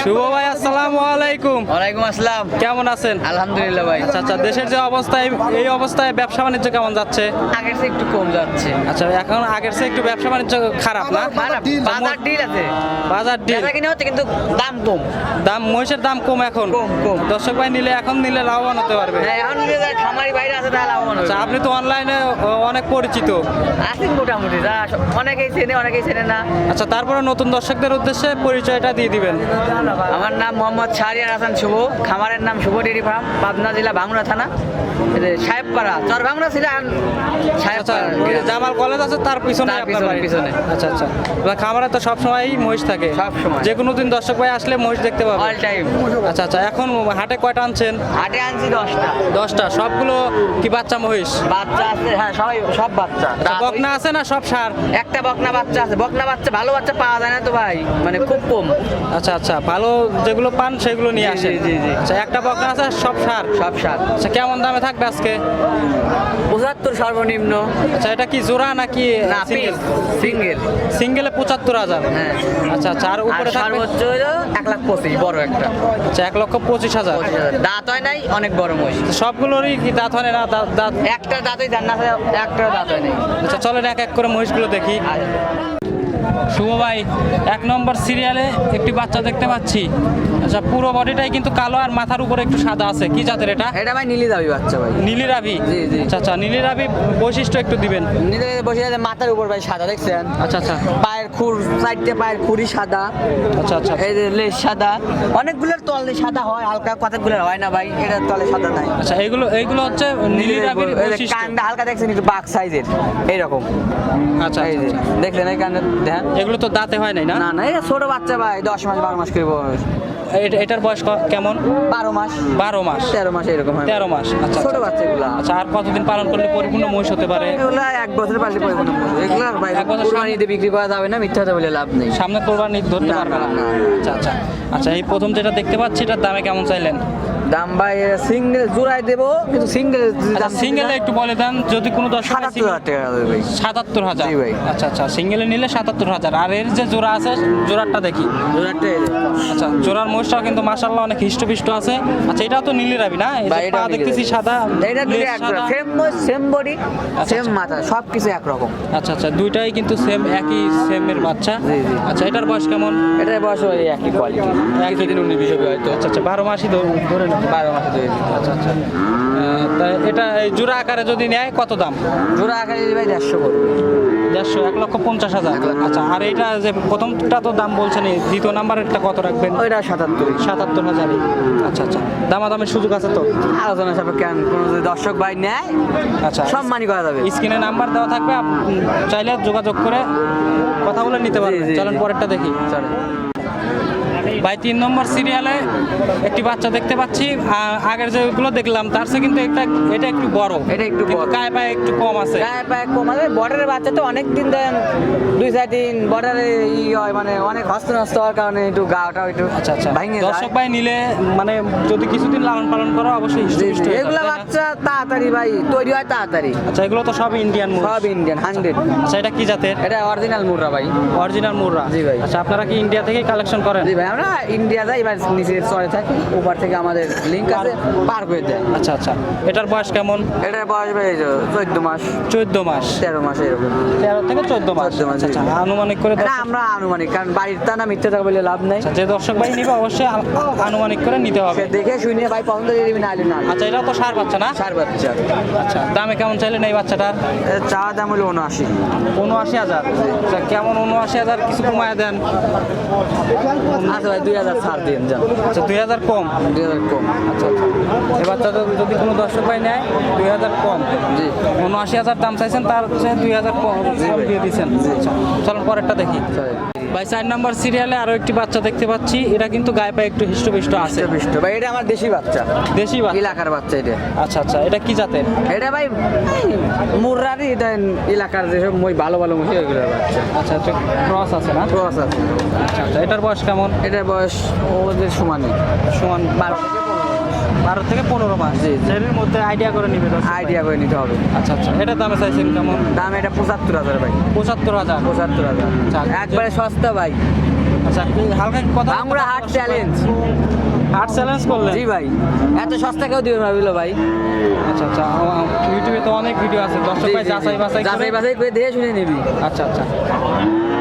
শুভ ভাই আসসালামু আলাইকুম। ওয়ালাইকুম আসসালাম। কেমন আছেন? আলহামদুলিল্লাহ ভাই। আচ্ছা আচ্ছা দেশের যে অবস্থায় এই অবস্থায় ব্যবসা বাণিজ্য কেমন যাচ্ছে? আগের চেয়ে একটু কম যাচ্ছে। আচ্ছা এখন আগের চেয়ে একটু ব্যবসা বাণিজ্য খারাপ না? বাজার ডিল আছে। বাজার ডিল বেচা কিনে হচ্ছে কিন্তু দাম কম। দাম মহিষের দাম কম এখন। কম, কম। দর্শক ভাই নিলে এখন নিলে লাভবান হতে পারবে। হ্যাঁ, এখন যে খামারি বাইরে আছে তাহলে লাভবান আচ্ছা আপনি তো অনলাইনে অনেক পরিচিত। আছেন মোটামুটি যা অনেকেই চেনে অনেকেই চেনে না। আচ্ছা তারপরে নতুন দর্শকদের উদ্দেশ্যে পরিচয়টা দিয়ে দিবেন। আমার নাম মোহাম্মদ শাহরিয়ার হাসান শুভ। খামারের নাম শুভ ডেরি ফার্ম পাবনা জেলা ভাঙড়া থানা। সাহেবপাড়া চর ভাঙড়া ছিল আচ্ছা যে জামাল কলেজ আছে তার পিছনে পিছনে, আচ্ছা আচ্ছা। খামারে তো সবসময় মহিষ থাকে। সবসময়। যে কোনো দিন দর্শক ভাই আসলে মহিষ দেখতে পাবে। অল টাইম আচ্ছা আচ্ছা এখন হাটে কয়টা আনছেন? হাটে আনছি দশটা। দশটা। সবগুলো কি বাচ্চা মহিষ? বাচ্চা আছে হ্যাঁ সবাই সব বাচ্চা। আচ্ছা, বকনা আছে না সব সার? একটা বকনা বাচ্চা আছে। বকনা বাচ্চা ভালো বাচ্চা পাওয়া যায় না তো ভাই। মানে খুব কম। আচ্ছা আচ্ছা আচ্ছা ভালো যেগুলো পান সেগুলো নিয়ে জি, আসেন। জি, জি। আচ্ছা একটা বকনা আছে সব সার? সব সাত আচ্ছা কেমন দামে থাকবে আজকে? পঁচাত্তর সর্বনিম্ন। আচ্ছা এটা কি জোড়া নাকি না পিস সিঙ্গেল সিঙ্গেলে পঁচাত্তর হাজার? হ্যাঁ। আচ্ছা আচ্ছা আর উপরে সর্বোচ্চ এক লাখ পঁচিশ বড় একটা। আচ্ছা এক লক্ষ পঁচিশ হাজার। দাঁত হয় নাই অনেক বড় মহিষ। সবগুলোরই কি দাঁত হয় না দাঁত দাঁত? একটা দাঁতই জান না একটা দাঁত হয় নাই। আচ্ছা চলেন এক এক করে মহিষগুলো দেখি। আর শুভ ভাই এক নম্বর সিরিয়ালে একটি বাচ্চা দেখতে পাচ্ছি। আচ্ছা পুরো বডিটাই কিন্তু কালো আর মাথার উপরে একটু সাদা আছে। কি জাতের এটা? এটা ভাই নীলি রাবি বাচ্চা ভাই। নীলি রাবি? জি, জি। আচ্ছা আচ্ছা নীলি রাবি বৈশিষ্ট্য একটু দিবেন। নীলি বসে আছে মাথার উপর ভাই সাদা দেখছেন? আচ্ছা আচ্ছা। পায়ের খুর সাইডে পায়ের খুরি সাদা। আচ্ছা আচ্ছা। এই যে লেজ সাদা। অনেকগুলোর তলে সাদা হয় হালকা কতগুলোর হয় না ভাই? এটার তলে সাদা নাই। আচ্ছা এইগুলো এইগুলো হচ্ছে নীলি রাবির কানটা হালকা দেখছেন একটু বাঘ সাইজের এইরকম। আচ্ছা এই যে আচ্ছা, দেখলেন এই কানটা দেখেন। এগুলো তো দাঁতে হয় নাই না? না না এটা ছোট বাচ্চা ভাই দশ মাস বারো মাস করে বয়স। এটার বয়স কেমন? বারো মাস। বারো মাস। তেরো মাস এরকম হয়। তেরো মাস। আচ্ছা ছোট বাচ্চাগুলো। আচ্ছা আর কতদিন পালন করলে পরিপূর্ণ মহিষ হতে পারে? এগুলা এক বছর পালিয়ে পরিপূর্ণ এগুলা এক বছর কুরবানিতে বিক্রি করা যাবে না মিথ্যা বলে লাভ নেই। সামনে কোরবানি ধরতে পারবে না। আচ্ছা আচ্ছা। আচ্ছা এই প্রথম যেটা দেখতে পাচ্ছি এটার দামে কেমন চাইলেন? দাম ভাই সিঙ্গেল জোড়ায় দেবো কিন্তু সিঙ্গেল আচ্ছা সিঙ্গেলে একটু বলে দেন যদি কোনো দশ সাতাত্তর হাজার টাকা ভাই। সাতাত্তর হাজার? ভাই। আচ্ছা আচ্ছা সিঙ্গেলে নিলে সাতাত্তর হাজার। আর এর যে জোড়া আছে জোড়াটা দেখি। জোড়াটা আচ্ছা জোড়ার মোষটাও কিন্তু মাসাল্লাহ অনেক হিষ্টপিষ্ট আছে। আচ্ছা এটাও তো নীলি রাবি না? নীলি দেখতেছি সাদা এটা দুটো এক সাদা। Same same body same. মাথা সব কিছু একরকম। আচ্ছা আচ্ছা দুইটাই কিন্তু সেম একই সেমের বাচ্চা। জি, জি। আচ্ছা এটার বয়স কেমন? এটার বয়স ওই একই কোয়ালিটি একই দিন বিশ হবে হয়তো আচ্ছা আচ্ছা বারো মাসই ধরে বারো মাসে তৈরি। আচ্ছা আচ্ছা। তা এটা এই জোড়া আকারে যদি নেয় কত দাম? জোড়া আকারে যদি ভাই দেড়শো করবে দেড়শো এক লক্ষ পঞ্চাশ হাজার। আচ্ছা আর এটা যে প্রথমটা তো দাম বলছেন দ্বিতীয় নাম্বারেরটা কত রাখবেন? ওইটা সাতাত্তর। সাতাত্তর হাজারই আচ্ছা আচ্ছা। দামাদামের সুযোগ আছে তো? আলোচনা সাপেক্ষে কেন কোনো যদি দর্শক ভাই নেয় আচ্ছা। সম্মানই করা যাবে। স্ক্রিনে নাম্বার দেওয়া থাকবে চাইলে যোগাযোগ করে কথা বলে নিতে পারবেন। চলেন পরেরটা দেখি। চলে ভাই তিন নম্বর সিরিয়ালে একটি বাচ্চা দেখতে পাচ্ছি। আগের যেগুলো দেখলাম তার চেয়ে কিন্তু এটা এটা একটু বড়। এটা একটু। গায়ে পায়ে একটু কম আছে। গায়ে পায়ে কম আছে। বর্ডারের বাচ্চা তো অনেক দিন ধরেন দুই চার দিন বর্ডারে ই হয় মানে অনেক হস্ত নষ্ট হওয়ার কারণে একটু গাটা একটু আচ্ছা আচ্ছা। দর্শক ভাই নিলে মানে যদি কিছুদিন লালন পালন করো অবশ্যই এগুলা? বাচ্চা তাড়াতাড়ি ভাই তৈরি হয় তাড়াতাড়ি। আচ্ছা এগুলো তো সব ইন্ডিয়ান সব ইন্ডিয়ান হান্ড্রেড আচ্ছা এটা কি জাতের? এটা অরিজিনাল মুররা ভাই। অরিজিনাল মুররা জি ভাই। আচ্ছা আপনারা কি ইন্ডিয়া থেকে কালেকশন করেন? জি ভাই আমরা ইন্ডিয়া যাই এবার নিচের চরে থাকি ওপার থেকে আমাদের লিঙ্ক আছে পার করে দেয় আচ্ছা আচ্ছা। এটার বয়স কেমন? এটার বয়স ভাই চোদ্দ মাস। চোদ্দ মাস। তেরো মাস এরকম। তেরো থেকে চোদ্দ মাস। আচ্ছা, আচ্ছা, আনুমানিক করে এটা আমরা আনুমানিক কারণ বাড়ির তা না মিথ্যে টাকা বলে লাভ নাই। আচ্ছা যে দর্শক ভাই নিবে অবশ্যই আনুমানিক করে নিতে হবে। দেখে শুনে ভাই পছন্দ দিবি না না। আচ্ছা এটা তো সার বাচ্চা না? সার বাচ্চা। আচ্ছা দামে কেমন চাইলেন এই বাচ্চাটার? চাওয়া দাম হলো উনআশি। উনআশি হাজার। আচ্ছা কেমন উনআশি হাজার কিছু কমায় দেন। আচ্ছা ভাই দুই হাজার ছাড় দিন যান আচ্ছা দুই হাজার কম? দুই হাজার কম আচ্ছা আচ্ছা। এবার বাচ্চাটা যদি কোনো দর্শক ভাই নেয় দুই হাজার কম। জি। উনআশি হাজার দাম চাইছেন তার হচ্ছে দুই হাজার কম দিয়ে দিচ্ছেন আচ্ছা চলুন পরেরটা দেখি। ভাই চার নম্বর সিরিয়ালে আরও একটি বাচ্চা দেখতে পাচ্ছি। এটা কিন্তু গায়ে পায়ে একটু হিষ্টপিষ্ট আছে। হিষ্টপিষ্ট। ভাই এটা আমার দেশি বাচ্চা। দেশি বাচ্চা? এলাকার বাচ্চা এটা। আচ্ছা আচ্ছা এটা কি জাতের? এটা ভাই মুররারি এটা এলাকার যেসব মই ভালো ভালো মুছে এগুলো বাচ্চা। আচ্ছা আচ্ছা ক্রস আছে না? ক্রস আছে। আচ্ছা আচ্ছা এটার বয়স কেমন? এটার বয়স ওদের সমানই সমান। বারো বারো থেকে পনেরো মাস। জি। এর মধ্যে আইডিয়া করে নিবে আইডিয়া করে নিতে হবে। আচ্ছা আচ্ছা। এটার দামে চাইছেন কেমন? দাম এটা পঁচাত্তর হাজার ভাই। পঁচাত্তর হাজার? পঁচাত্তর হাজার। আচ্ছা, একবারে সস্তা ভাই। আচ্ছা হালকা কথা আমরা হাট চ্যালেঞ্জ হার্ট চ্যালেঞ্জ করলেন? জি ভাই। এত সস্তা কেউ দিবে ভাবিল ভাই। আচ্ছা আচ্ছা। ইউটিউবে তো অনেক ভিডিও আছে। দর্শক ভাই যাচাই বাছাই যাচাই বাছাই করে দেখে শুনে নিবি। আচ্ছা আচ্ছা।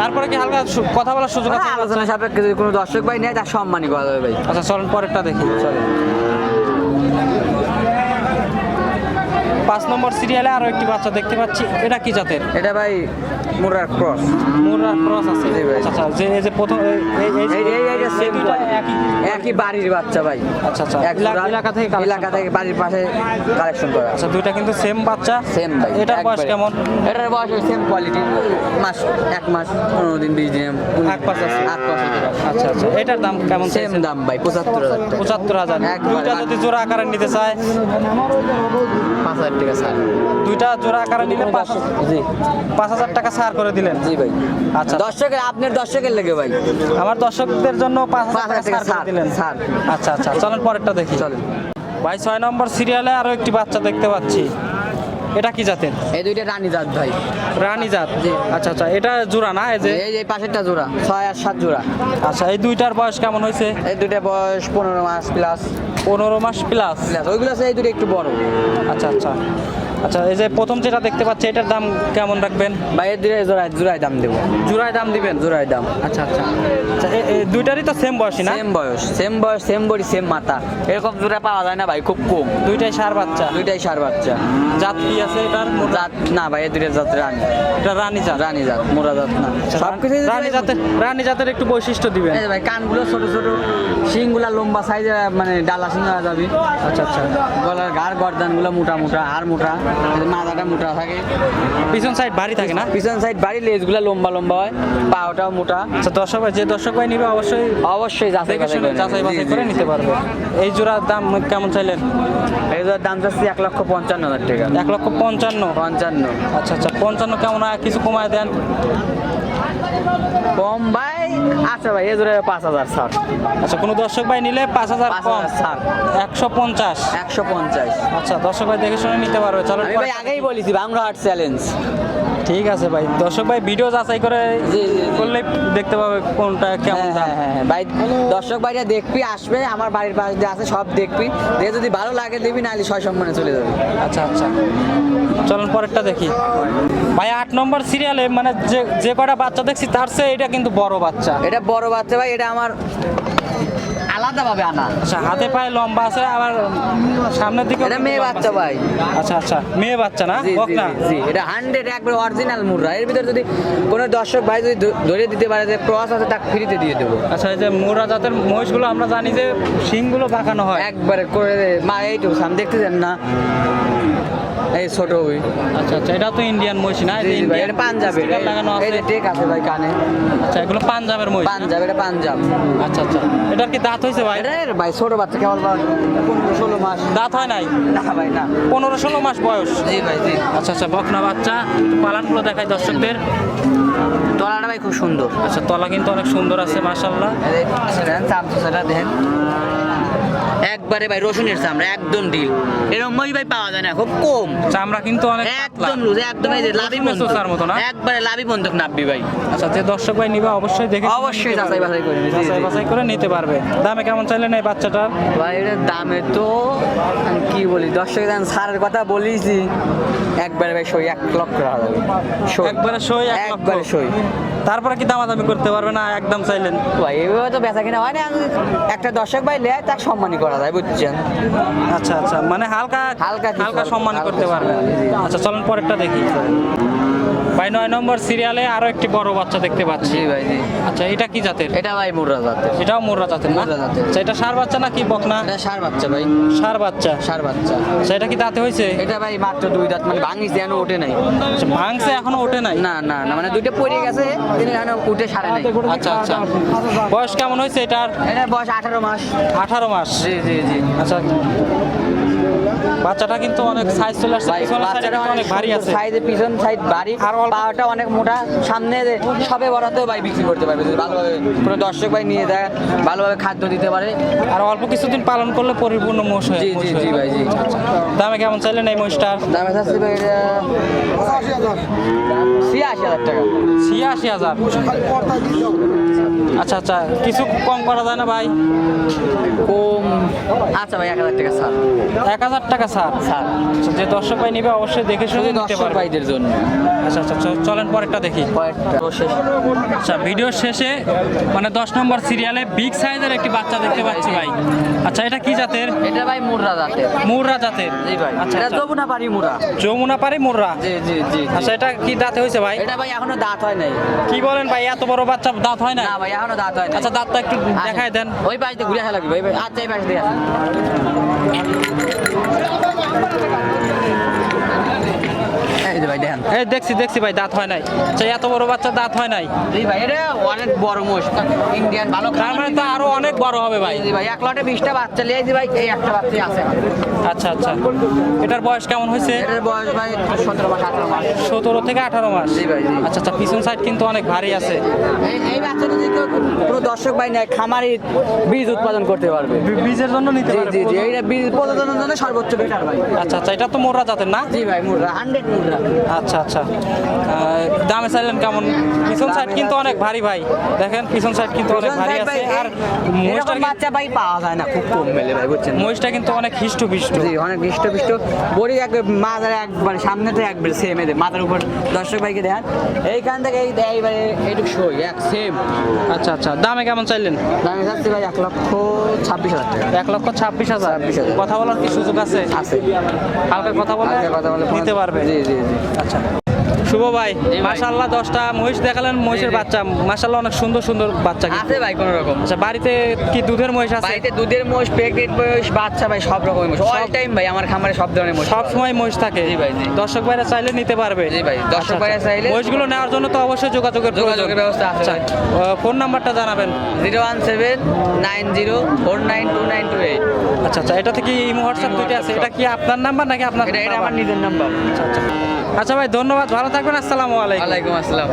তারপরে কি হালকা কথা বলার সুযোগ আছে? আলোচনা সাপেক্ষে যদি কোনো দর্শক ভাই নেয় তার সম্মানই করা যাবে ভাই। আচ্ছা চলেন পরেরটা দেখি। চলেন। পাঁচ নম্বর সিরিয়ালে আরও একটি বাচ্চা দেখতে পাচ্ছি। এটা কি জাতের? এটা ভাই মুরার ক্রস। মুরার ক্রস আছে। জি ভাই। আচ্ছা আচ্ছা যে এই যে প্রথম এই- এই- এই- এই এই এইটা সেম দুইটা একই। একই বাড়ির বাচ্চা ভাই। আচ্ছা আচ্ছা এক এলাকা থেকে এলাকা থেকে বাড়ির পাশে কালেকশন করা। আচ্ছা দুইটা কিন্তু সেম বাচ্চা। সেম ভাই এটার বয়স। কেমন? এটার বয়স সেম কোয়ালিটি মাস এক মাস পনেরো দিন বিশ দিন আট পাঁচ আছে। আট পাঁচ আচ্ছা আচ্ছা এটার দাম কেমন সেম দাম ভাই পঁচাত্তর হাজার টাকা। পঁচাত্তর হাজার। দুইটা যদি জোড়া আকারে নিতে চায়? পাঁচ হাজার টাকা স্যার দুইটা জোড়া আকারে নিলে পাঁচ জি। পাঁচ হাজার টাকা ছাড় করে দিলেন। জি ভাই। আচ্ছা। দর্শকের আপনার দর্শকের লেগে ভাই। আমার দর্শকদের জন্য পাঁচ হাজার টাকা ছাড় দিলেন। ছাড়। আচ্ছা আচ্ছা। চলেন পরেরটা দেখি। চলেন। ভাই ছয় নম্বর সিরিয়ালে আরও একটি বাচ্চা দেখতে পাচ্ছি। এটা কি জাতের? এই দুইটা রানী জাত ভাই। রানী জাত? জি। আচ্ছা আচ্ছা এটা জোড়া না? এই যে এই যে পাশেরটা জোড়া ছয় আর সাত জোড়া। আচ্ছা এই দুইটার বয়স কেমন হয়েছে? এই দুইটা বয়স পনেরো মাস প্লাস পনেরো মাস প্লাস প্লাস ওইগুলো আছে এই দুটো একটু বড়। আচ্ছা আচ্ছা। আচ্ছা এই যে প্রথম যেটা দেখতে পাচ্ছি এটার দাম কেমন রাখবেন? ভাই এর জোড়ায় জোড়ায় দাম দেবো। জোড়ায় দাম দিবেন? জোড়ায় দাম। আচ্ছা আচ্ছা। আচ্ছা দুইটারই তো সেম বয়সী না? সেম বয়স সেম বয়স সেম বডি সেম মাথা। এরকম জোড়া পাওয়া যায় না ভাই খুব কম। দুইটাই সার বাচ্চা। দুইটাই সার বাচ্চা। জাত কি আছে এটার? জাত না ভাই এই দুটো জাত রানী। এটা রানী জাত? রানী জাত মোরা জাত না। সব কিছু রানী জাতের রানী জাতের একটু বৈশিষ্ট্য দিবেন। এই ভাই কানগুলো ছোট ছোট শিংগুলা লম্বা সাইজে মানে ডালা শিং হয়ে যাবে। আচ্ছা আচ্ছা। গলার গার গর্দানগুলো মোটা মোটা আর মোটা। মাথাটা মোটা থাকে। পিছন সাইড ভারী থাকে না? পিছন সাইড বাড়ি লেজগুলো লম্বা লম্বা হয় পাওটাও মোটা। আচ্ছা দর্শক ভাই যে দর্শক ভাই নিবে অবশ্যই অবশ্যই যাচাই যাচাই বাছাই করে নিতে। পারবে। এই জোড়ার দাম কেমন চাইলেন? এই জোড়ার দাম চাচ্ছি এক লক্ষ পঞ্চান্ন হাজার টাকা। এক লক্ষ পঞ্চান্ন? পঞ্চান্ন। আচ্ছা আচ্ছা পঞ্চান্ন কেমন কিছু কমায় দেন। কম ভাই আচ্ছা ভাই এই জোড়া পাঁচ হাজার ষাট আচ্ছা কোনো দর্শক ভাই নিলে পাঁচ হাজার পাঁচ কম। ছাড়। একশো পঞ্চাশ। একশো পঞ্চাশ। আচ্ছা দর্শক ভাই দেখে শুনে নিতে পারবে। চলো ভাই আগেই বলেছি বাংলা হাট চ্যালেঞ্জ ঠিক আছে ভাই। দর্শক ভাই ভিডিও যাচাই করে। করলে দেখতে পাবে কোনটা কেমন হ্যাঁ হ্যাঁ হ্যাঁ হ্যাঁ। ভাই দর্শক ভাইরা দেখবি আসবে আমার বাড়ির পাশে যে আছে সব দেখবি। দেখে যদি ভালো লাগে দিবি নাহলে ছয় সম্মানে চলে যাবে। আচ্ছা আচ্ছা। চলুন পরেরটা দেখি। ভাই আট নম্বর সিরিয়ালে মানে যে যে কটা বাচ্চা দেখছি তার চেয়ে এটা কিন্তু বড় বাচ্চা। এটা বড় বাচ্চা ভাই এটা আমার আলাদাভাবে আনা। আচ্ছা হাতে পায়ে লম্বা আছে আবার সামনের দিকে এটা মেয়ে বাচ্চা ভাই। আচ্ছা আচ্ছা মেয়ে বাচ্চা না? বক না জি, এটা হান্ড্রেড একবার অরিজিনাল মুররা এর ভিতরে যদি কোনো দর্শক ভাই যদি ধরে দিতে পারে যে ক্রস আছে তাকে ফ্রিতে দিয়ে দেবো। আচ্ছা এই যে মোরা জাতের মহিষগুলো আমরা জানি যে শিংগুলো বাঁকানো হয়। একবারে করে। মা এইটুকু আমি দেখতেছেন না। এই ছোট ওই আচ্ছা আচ্ছা এটা তো ইন্ডিয়ান মহিষ না? জি ভাই এটা পাঞ্জাবের লাগানো আছে। যে টেক আছে ভাই কানে। আচ্ছা এগুলো পাঞ্জাবের মহিষ পাঞ্জাব এটা পাঞ্জাব। আচ্ছা আচ্ছা। এটার কি দাঁত হয়েছে ভাই? এটা এর ভাই ছোট বাচ্চা কেবল পনেরো ষোলো মাস। দাঁত হয় নাই? না ভাই না। পনেরো ষোলো মাস বয়স? জি ভাই জি। আচ্ছা আচ্ছা বকনা বাচ্চা। পালানগুলো দেখাই দর্শকদের। তলাটা ভাই খুব সুন্দর। আচ্ছা তলা কিন্তু অনেক সুন্দর আছে মাশাল্লাহ এই দেখেন একবারে ভাই রসুনের চামড়া একদম ডিল এরকম মই ভাই পাওয়া যায় না খুব কম। চামড়া কিন্তু অনেক একদম লুজ একদম এই যে লাভি চোষার মতো না? একবারে লাভি বন্ধক নাববি ভাই। আচ্ছা যে দর্শক ভাই নিবে অবশ্যই দেখে অবশ্যই যাচাই বাছাই করে যাচাই বাছাই করে নিতে পারবে। দামে কেমন চাইলেন এই বাচ্চাটার? ভাই এটার দামে তো আমি কি বলি দর্শক দাম সারের কথা বলিছি একবারে ভাই সই এক লক্ষ টাকা যাবে। একবারে সই। একবারে সই। তারপরে কি দামাদামি করতে পারবে না একদম চাইলেন? ভাই এইভাবে তো বেচা কিনা হয় না একটা দর্শক ভাই লেয় তাকে সম্মানই করা। যায় বুঝছেন? আচ্ছা আচ্ছা। মানে হালকা হালকা হালকা সম্মান করতে পারবে জি, জি। আচ্ছা চলুন পরেরটা দেখি। ভাই নয় নম্বর সিরিয়ালে আরও একটি বড় বাচ্চা দেখতে পাচ্ছি। জি ভাই জি। আচ্ছা এটা কি জাতের? এটা ভাই মুর্রা জাতের। এটাও মোররা জাতের না? মোররা জাতের। আচ্ছা এটা সার বাচ্চা না কি বকনা এটা সার বাচ্চা ভাই। সার বাচ্চা। সার বাচ্চা। আচ্ছা এটা কি দাঁতে হয়েছে? এটা ভাই মাত্র দুই দাঁত মানে ভাঙিস যেন ওঠে নাই। আচ্ছা, ভাঙছে এখনও ওঠে নাই? না না না মানে দুইটা পড়ে গেছে তিনি এখনও উঠে সারে নাই। আচ্ছা আচ্ছা। বয়স কেমন হয়েছে এটার? এটার বয়স আঠারো মাস। আঠারো মাস। জি জি জি। আচ্ছা। বাচ্চাটা কিন্তু অনেক সাইজ চলে আসছে সাইডে অনেক ভারী আছে। সাইডে পিছন সাইড বাড়ি আর পাওয়াটা অনেক মোটা সামনে সবে বড়াতেও ভাই বিক্রি করতে পারবে যদি ভালোভাবে কোনো দর্শক ভাই নিয়ে যায় ভালোভাবে খাদ্য দিতে পারে। আর অল্প কিছুদিন পালন করলে পরিপূর্ণ মোষ হয়ে জি জি জি ভাই জি। দামে কেমন চাইলেন এই মোষটার? দামে থাকছে ভাই এটা ছিয়াশি হাজার টাকা। ছিয়াশি হাজার। আচ্ছা আচ্ছা কিছু কম করা যায় না ভাই? কম আচ্ছা ভাই এক হাজার টাকা স্যার এক হাজার টাকা স্যার। স্যার। আচ্ছা, যে দর্শক ভাই নিবে অবশ্যই দেখে শুনে নিতে পারবে। ভাইদের জন্য। আচ্ছা আচ্ছা চলেন পরেরটা দেখি। আচ্ছা ভিডিওর শেষে মানে দশ নম্বর সিরিয়ালে বিগ সাইজের একটি বাচ্চা দেখতে পাচ্ছি ভাই। আচ্ছা এটা কি জাতের? এটা ভাই মুর্রা জাতের। মুররা জাতের। জি ভাই। আচ্ছা এটা আচ্ছা। যমুনা পারি মুরা যমুনা পারে মুররা? জি জি জি আচ্ছা এটা কি দাঁতে হয়েছে ভাই? এটা ভাই এখনও দাঁত হয় নাই। কি বলেন ভাই এত বড় বাচ্চা দাঁত হয় না না ভাই এখনও দাঁত হয় নাই। আচ্ছা দাঁতটা একটু দেখায় দেন। ওই পাশে ঘুরে আসা লাগবে ভাই? ভাই আচ্ছা এই পাশে দিয়ে Thank you. যে ভাই দেখেন। এই দেখছি দেখছি ভাই দাঁত হয় নাই। আচ্ছা এত বড় বাচ্চা দাঁত হয় নাই? জি ভাই এটা অনেক বড় মোষ। ইন্ডিয়ান ভালো তার মানে তো আরও অনেক বড় হবে ভাই। জি ভাই এক লটে বিশটা বাচ্চা লিয়ে জি ভাই এই একটা বাচ্চা আছে। আচ্ছা আচ্ছা। এটার বয়স কেমন হয়েছে? এটার বয়স ভাই সতেরো মাস আঠারো মাস। সতেরো থেকে আঠারো মাস। জি ভাই, জি। আচ্ছা আচ্ছা পিছন সাইড কিন্তু অনেক ভারী আছে। এই এই বাচ্চাটা যদি কোনো দর্শক ভাই নেয় খামারি বীজ উৎপাদন করতে পারবে। বীজের জন্য নিতে জি পারে জি জি এইটা বীজ প্রযোজনের জন্য সর্বোচ্চ বেটার ভাই। আচ্ছা আচ্ছা এটা তো মোররা জাতের না? জি ভাই মুদ্রা হান্ড্রেড মুদ্রা আচ্ছা আচ্ছা। দামে চাইলেন কেমন? পিছন সাইড কিন্তু অনেক ভারী ভাই। দেখেন পিছন সাইড কিন্তু অনেক ভারী আছে। আর মহিষটার বাচ্চা ভাই পাওয়া যায় না খুব কম মেলে ভাই বুঝছেন? মহিষটা কিন্তু অনেক হিষ্ট পিষ্ট জি অনেক হৃষ্ট পিষ্ট বড়ি এক মাথার একবার সামনে থেকে একবার সেম এদের মাথার উপর। দর্শক ভাইকে দেখান। এইখান থেকে এই এইবারে এইটুকু সই এক সেম আচ্ছা আচ্ছা। দামে কেমন চাইলেন? দামে ভাই এক লক্ষ ছাব্বিশ হাজার টাকা। এক লক্ষ ছাব্বিশ হাজার। কথা বলার কি সুযোগ আছে? আছে। হালকা কথা বলে কথা বলে নিতে পারবে। জি জি জি। আচ্ছা। শুভ ভাই। মাশাল্লাহ দশটা মহিষ দেখালেন মহিষের বাচ্চা। মাশাল্লাহ অনেক সুন্দর সুন্দর বাচ্চা। আছে ভাই কোনো রকম আচ্ছা বাড়িতে কি দুধের মহিষ আছে? বাড়িতে দুধের মোষ প্রেগনেন্ট মোষ বাচ্চা ভাই সব রকমের মোষ অল টাইম ভাই আমার খামারে সব ধরনের মোষ সব সময় মহিষ থাকে। জি ভাই, জি। দর্শক ভাইরা চাইলে নিতে পারবে। জি ভাই, দর্শক আচ্ছা, ভাইরা আচ্ছা। চাইলে- মহিষগুলো নেওয়ার জন্য তো অবশ্যই যোগাযোগের যোগাযোগের ব্যবস্থা আছে আচ্ছা ফোন নাম্বারটা জানাবেন। Zero one seven nine zero four nine two nine two eight. আচ্ছা আচ্ছা এটা থেকে ইমো হোয়াটসঅ্যাপ দুইটা আছে? এটা কি আপনার নাম্বার নাকি আপনার এটা আমার নিজের নাম্বার। আচ্ছা আচ্ছা। আচ্ছা ভাই ধন্যবাদ ভালো থাকবেন আসসালামু আলাইকুম। আসসালাম।